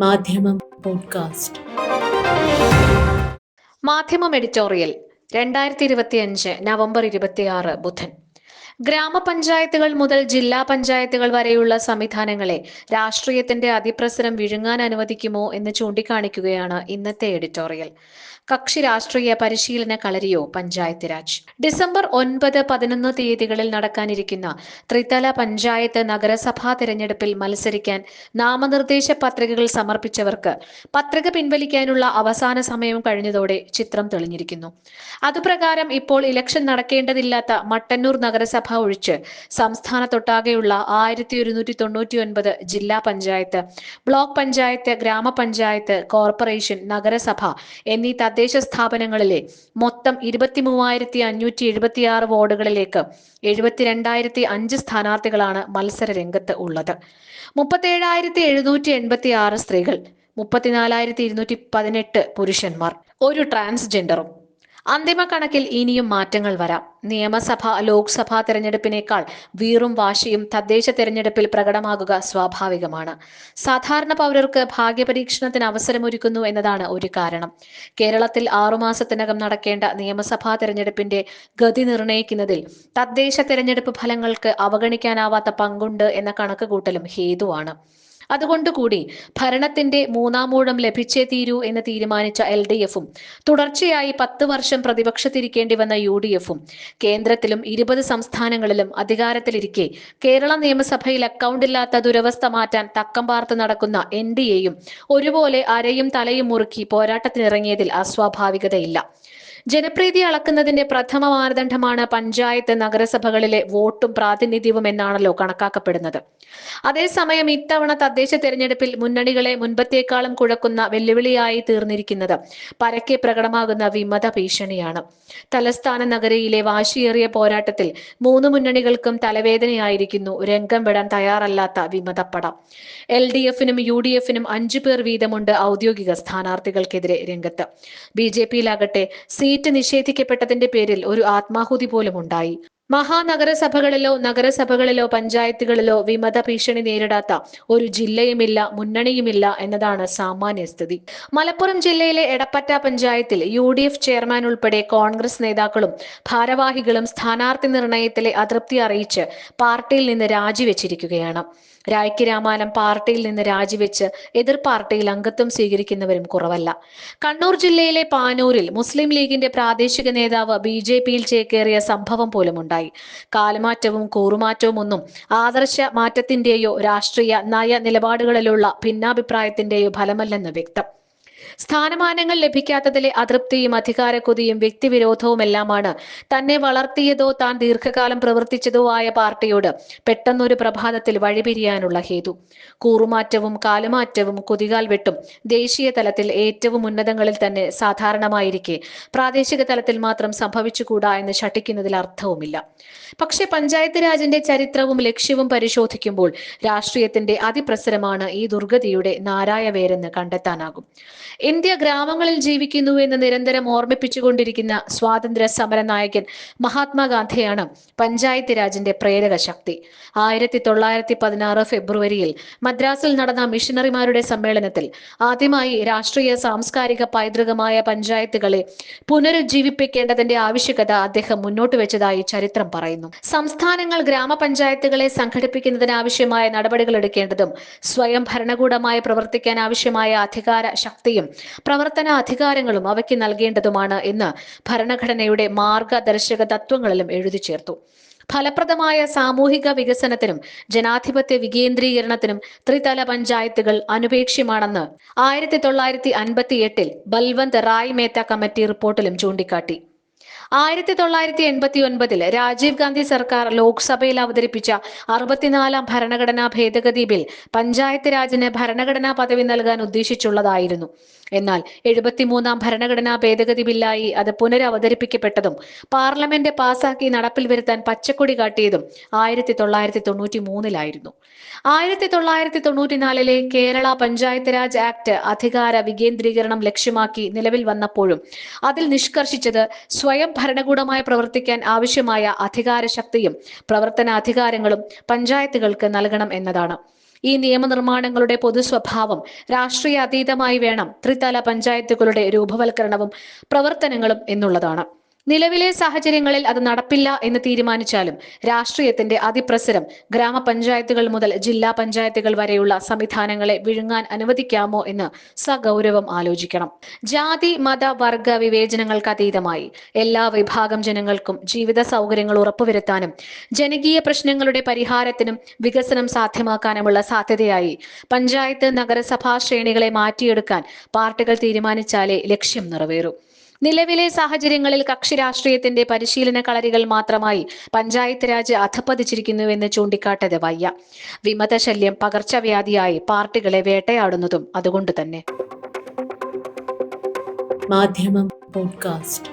മാധ്യമം പോഡ്കാസ്റ്റ്. മാധ്യമം എഡിറ്റോറിയൽ രണ്ടായിരത്തി ഇരുപത്തിയഞ്ച് നവംബർ ഇരുപത്തിയാറ് ബുധൻ. ഗ്രാമപഞ്ചായത്തുകൾ മുതൽ ജില്ലാ പഞ്ചായത്തുകൾ വരെയുള്ള സംവിധാനങ്ങളെ രാഷ്ട്രീയത്തിന്റെ അതിപ്രസരം വിഴുങ്ങാൻ അനുവദിക്കുമോ എന്ന് ചൂണ്ടിക്കാണിക്കുകയാണ് ഇന്നത്തെ എഡിറ്റോറിയൽ. കക്ഷി രാഷ്ട്രീയ പരിശീലന കളരിയോ പഞ്ചായത്ത് രാജ്? ഡിസംബർ ഒൻപത് പതിനൊന്ന് തീയതികളിൽ നടക്കാനിരിക്കുന്ന ത്രിതല പഞ്ചായത്ത് നഗരസഭാ തിരഞ്ഞെടുപ്പിൽ മത്സരിക്കാൻ നാമനിർദ്ദേശ പത്രികകൾ സമർപ്പിച്ചവർക്ക് പത്രിക പിൻവലിക്കാനുള്ള അവസാന സമയം കഴിഞ്ഞതോടെ ചിത്രം തെളിഞ്ഞിരിക്കുന്നു. അതുപ്രകാരം ഇപ്പോൾ ഇലക്ഷൻ നടക്കേണ്ടതില്ലാത്ത മട്ടന്നൂർ നഗരസഭ ഒഴിച്ച് സംസ്ഥാനത്തൊട്ടാകെയുള്ള ആയിരത്തി ഒരുന്നൂറ്റി തൊണ്ണൂറ്റി ഒൻപത് ജില്ലാ പഞ്ചായത്ത് ബ്ലോക്ക് പഞ്ചായത്ത് ഗ്രാമപഞ്ചായത്ത് കോർപ്പറേഷൻ നഗരസഭ എന്നീ തദ്ദേശ സ്ഥാപനങ്ങളിലെ മൊത്തം ഇരുപത്തി മൂവായിരത്തി അഞ്ഞൂറ്റി എഴുപത്തി ആറ് വാർഡുകളിലേക്ക് എഴുപത്തിരണ്ടായിരത്തി അഞ്ച് സ്ഥാനാർത്ഥികളാണ് മത്സര രംഗത്ത് ഉള്ളത്. മുപ്പത്തേഴായിരത്തി എഴുന്നൂറ്റി എൺപത്തി ആറ് സ്ത്രീകൾ മുപ്പത്തിനാലായിരത്തി ഇരുന്നൂറ്റി പതിനെട്ട് പുരുഷന്മാർ. ഒരു ട്രാൻസ്ജെൻഡറും അന്തിമ കണക്കിൽ ഇനിയും മാറ്റങ്ങൾ വരാം. നിയമസഭ ലോക്സഭാ തെരഞ്ഞെടുപ്പിനേക്കാൾ വീറും വാശിയും തദ്ദേശ തെരഞ്ഞെടുപ്പിൽ പ്രകടമാകുക സ്വാഭാവികമാണ്. സാധാരണ പൗരർക്ക് ഭാഗ്യപരീക്ഷണത്തിന് അവസരമൊരുക്കുന്നു എന്നതാണ് ഒരു കാരണം. കേരളത്തിൽ ആറുമാസത്തിനകം നടക്കേണ്ട നിയമസഭാ തെരഞ്ഞെടുപ്പിന്റെ ഗതി നിർണയിക്കുന്നതിൽ തദ്ദേശ തെരഞ്ഞെടുപ്പ് ഫലങ്ങൾക്ക് അവഗണിക്കാനാവാത്ത പങ്കുണ്ട് എന്ന കണക്കുകൂട്ടലും ഹേതുവാണ്. അതുകൊണ്ടുകൂടി ഭരണത്തിന്റെ മൂന്നാമൂഴം ലഭിച്ചേ തീരൂ എന്ന് തീരുമാനിച്ച എൽ ഡി എഫും തുടർച്ചയായി പത്ത് വർഷം പ്രതിപക്ഷത്തിരിക്കേണ്ടി വന്ന യു ഡി എഫും കേന്ദ്രത്തിലും ഇരുപത് സംസ്ഥാനങ്ങളിലും അധികാരത്തിലിരിക്കെ കേരള നിയമസഭയിൽ അക്കൗണ്ടില്ലാത്ത ദുരവസ്ഥ മാറ്റാൻ തക്കം പാർത്ത് നടക്കുന്ന എൻ ഡി എയും ഒരുപോലെ അരയും തലയും മുറുക്കി പോരാട്ടത്തിനിറങ്ങിയതിൽ അസ്വാഭാവികതയില്ല. ജനപ്രീതി അളക്കുന്നതിന്റെ പ്രഥമ മാനദണ്ഡമാണ് പഞ്ചായത്ത് നഗരസഭകളിലെ വോട്ടും പ്രാതിനിധ്യവും എന്നാണല്ലോ കണക്കാക്കപ്പെടുന്നത്. അതേസമയം ഇത്തവണ തദ്ദേശ തെരഞ്ഞെടുപ്പിൽ മുന്നണികളെ മുൻപത്തേക്കാളും കുഴക്കുന്ന വെല്ലുവിളിയായി തീർന്നിരിക്കുന്നത് പരക്കെ പ്രകടമാകുന്ന വിമത ഭീഷണിയാണ്. തലസ്ഥാന നഗരിയിലെ വാശിയേറിയ പോരാട്ടത്തിൽ മൂന്ന് മുന്നണികൾക്കും തലവേദനയായിരിക്കുന്നു രംഗം വിടാൻ തയ്യാറല്ലാത്ത വിമതപ്പട. എൽ ഡി എഫിനും യു ഡി എഫിനും അഞ്ചു പേർ വീതമുണ്ട് ഔദ്യോഗിക സ്ഥാനാർത്ഥികൾക്കെതിരെ രംഗത്ത്. ബി ജെ പിയിലാകട്ടെ സീറ്റ് നിഷേധിക്കപ്പെട്ടതിന്റെ പേരിൽ ഒരു ആത്മാഹുതി പോലും ഉണ്ടായി മഹാനഗരസഭകളിലോ നഗരസഭകളിലോ പഞ്ചായത്തുകളിലോ വിമത ഭീഷണി നേരിടാത്ത ഒരു ജില്ലയുമില്ല മുന്നണിയുമില്ല എന്നതാണ് സാമാന്യ സ്ഥിതി. മലപ്പുറം ജില്ലയിലെ എടപ്പറ്റ പഞ്ചായത്തിൽ യു ഡി എഫ് ചെയർമാൻ ഉൾപ്പെടെ കോൺഗ്രസ് നേതാക്കളും ഭാരവാഹികളും സ്ഥാനാർത്ഥി നിർണയത്തിലെ അതൃപ്തി അറിയിച്ച് പാർട്ടിയിൽ നിന്ന് രാജിവെച്ചിരിക്കുകയാണ്. രായ്ക്ക് രാമാനം പാർട്ടിയിൽ നിന്ന് രാജിവെച്ച് എതിർ പാർട്ടിയിൽ അംഗത്വം സ്വീകരിക്കുന്നവരും കുറവല്ല. കണ്ണൂർ ജില്ലയിലെ പാനൂരിൽ മുസ്ലിം ലീഗിന്റെ പ്രാദേശിക നേതാവ് ബി ജെ പിയിൽ ചേക്കേറിയ സംഭവം പോലും ഉണ്ടായി കാലമാറ്റവും കൂറുമാറ്റവും ഒന്നും ആദർശ മാറ്റത്തിന്റെയോ രാഷ്ട്രീയ നയ നിലപാടുകളിലുള്ള ഭിന്നാഭിപ്രായത്തിന്റെയോ ഫലമല്ലെന്ന് വ്യക്തം. സ്ഥാനമാനങ്ങൾ ലഭിക്കാത്തതിലെ അതൃപ്തിയും അധികാരക്കൊതിയും വ്യക്തിവിരോധവുമെല്ലാമാണ്. തന്നെ വളർത്തിയതോ താൻ ദീർഘകാലം പ്രവർത്തിച്ചതോ ആയ പാർട്ടിയോട് പെട്ടെന്നൊരു പ്രഭാതത്തിൽ വഴിപിരിയാനുള്ള ഹേതു. കൂറുമാറ്റവും കാലുമാറ്റവും കുതികാൽ വെട്ടും ദേശീയ തലത്തിൽ ഏറ്റവും ഉന്നതങ്ങളിൽ തന്നെ സാധാരണമായിരിക്കെ. പ്രാദേശിക തലത്തിൽ മാത്രം സംഭവിച്ചുകൂടാ എന്ന് ശഠിക്കുന്നതിൽ അർത്ഥവുമില്ല. പക്ഷെ പഞ്ചായത്ത് രാജിന്റെ ചരിത്രവും ലക്ഷ്യവും പരിശോധിക്കുമ്പോൾ രാഷ്ട്രീയത്തിന്റെ അതിപ്രസരമാണ് ഈ ദുർഗതിയുടെ നാരായവേരെന്ന് കണ്ടെത്താനാകും. ഇന്ത്യ ഗ്രാമങ്ങളിൽ ജീവിക്കുന്നു എന്ന് നിരന്തരം ഓർമ്മിപ്പിച്ചുകൊണ്ടിരിക്കുന്ന സ്വാതന്ത്ര്യ സമര നായകൻ മഹാത്മാഗാന്ധിയാണ് പഞ്ചായത്ത് രാജിന്റെ പ്രേരക ശക്തി. ആയിരത്തി തൊള്ളായിരത്തി പതിനാറ് ഫെബ്രുവരിയിൽ മദ്രാസിൽ നടന്ന മിഷണറിമാരുടെ സമ്മേളനത്തിൽ ആദ്യമായി രാഷ്ട്രീയ സാംസ്കാരിക പൈതൃകമായ പഞ്ചായത്തുകളെ പുനരുജ്ജീവിപ്പിക്കേണ്ടതിന്റെ ആവശ്യകത അദ്ദേഹം മുന്നോട്ട് വെച്ചതായി ചരിത്രം പറയുന്നു. സംസ്ഥാനങ്ങൾ ഗ്രാമപഞ്ചായത്തുകളെ സംഘടിപ്പിക്കുന്നതിനാവശ്യമായ നടപടികൾ എടുക്കേണ്ടതും സ്വയം ഭരണകൂടമായി പ്രവർത്തിക്കാൻ ആവശ്യമായ അധികാര ശക്തിയും പ്രവർത്തന അധികാരങ്ങളും അവയ്ക്ക് നൽകേണ്ടതുമാണ് എന്ന് ഭരണഘടനയുടെ മാർഗദർശക തത്വങ്ങളിലും എഴുതി ചേർത്തു. ഫലപ്രദമായ സാമൂഹിക വികസനത്തിനും ജനാധിപത്യ വികേന്ദ്രീകരണത്തിനും ത്രിതല പഞ്ചായത്തുകൾ അനുപേക്ഷ്യമാണെന്ന് ആയിരത്തി തൊള്ളായിരത്തി അൻപത്തി എട്ടിൽ ബൽവന്ത് റായ് മേത്ത കമ്മിറ്റി റിപ്പോർട്ടിലും ചൂണ്ടിക്കാട്ടി. ആയിരത്തി തൊള്ളായിരത്തി എൺപത്തി ഒൻപതിൽ രാജീവ് ഗാന്ധി സർക്കാർ ലോക്സഭയിൽ അവതരിപ്പിച്ച അറുപത്തിനാലാം ഭരണഘടനാ ഭേദഗതി ബിൽ പഞ്ചായത്ത് രാജിന് ഭരണഘടനാ പദവി നൽകാൻ ഉദ്ദേശിച്ചുള്ളതായിരുന്നു. എന്നാൽ എഴുപത്തിമൂന്നാം ഭരണഘടനാ ഭേദഗതി ബില്ലായി അത് പുനരവതരിപ്പിക്കപ്പെട്ടതും പാർലമെന്റ് പാസാക്കി നടപ്പിൽ വരുത്താൻ പച്ചക്കൊടി കാട്ടിയതും ആയിരത്തി തൊള്ളായിരത്തി തൊണ്ണൂറ്റി മൂന്നിലായിരുന്നു ആയിരത്തി തൊള്ളായിരത്തി തൊണ്ണൂറ്റിനാലിലെ കേരള പഞ്ചായത്ത് രാജ് ആക്ട് അധികാര വികേന്ദ്രീകരണം ലക്ഷ്യമാക്കി നിലവിൽ വന്നപ്പോഴും അതിൽ നിഷ്കർഷിച്ചത് സ്വയം ഭരണകൂടമായി പ്രവർത്തിക്കാൻ ആവശ്യമായ അധികാര ശക്തിയും പ്രവർത്തന അധികാരങ്ങളും പഞ്ചായത്തുകൾക്ക് നൽകണം എന്നതാണ്. ഈ നിയമനിർമ്മാണങ്ങളുടെ പൊതു സ്വഭാവം രാഷ്ട്രീയ അതീതമായി വേണം ത്രിതല പഞ്ചായത്തുകളുടെ രൂപവൽക്കരണവും പ്രവർത്തനങ്ങളും എന്നുള്ളതാണ്. നിലവിലെ സാഹചര്യങ്ങളിൽ അത് നടപ്പില്ല എന്ന് തീരുമാനിച്ചാലും രാഷ്ട്രീയത്തിന്റെ അതിപ്രസരം ഗ്രാമപഞ്ചായത്തുകൾ മുതൽ ജില്ലാ പഞ്ചായത്തുകൾ വരെയുള്ള സംവിധാനങ്ങളെ വിഴുങ്ങാൻ അനുവദിക്കാമോ എന്ന് സഗൗരവം ആലോചിക്കണം. ജാതി മത വർഗ വിവേചനങ്ങൾക്ക് അതീതമായി എല്ലാ വിഭാഗം ജനങ്ങൾക്കും ജീവിത സൗകര്യങ്ങൾ ഉറപ്പുവരുത്താനും ജനകീയ പ്രശ്നങ്ങളുടെ പരിഹാരത്തിനും വികസനം സാധ്യമാക്കാനുമുള്ള സാധ്യതയായി പഞ്ചായത്ത് നഗരസഭാ ശ്രേണികളെ മാറ്റിയെടുക്കാൻ പാർട്ടികൾ തീരുമാനിച്ചാലേ ലക്ഷ്യം നിറവേറൂ. നിലവിലെ സാഹചര്യങ്ങളിൽ കക്ഷി രാഷ്ട്രീയത്തിന്റെ പരിശീലന കളരികൾ മാത്രമായി പഞ്ചായത്ത് രാജ് അധപ്പതിച്ചിരിക്കുന്നുവെന്ന് ചൂണ്ടിക്കാട്ടത് വയ്യ. വിമതശല്യം പകർച്ചവ്യാധിയായി പാർട്ടികളെ വേട്ടയാടുന്നതും അതുകൊണ്ട് തന്നെ. മാധ്യമം പോഡ്കാസ്റ്റ്.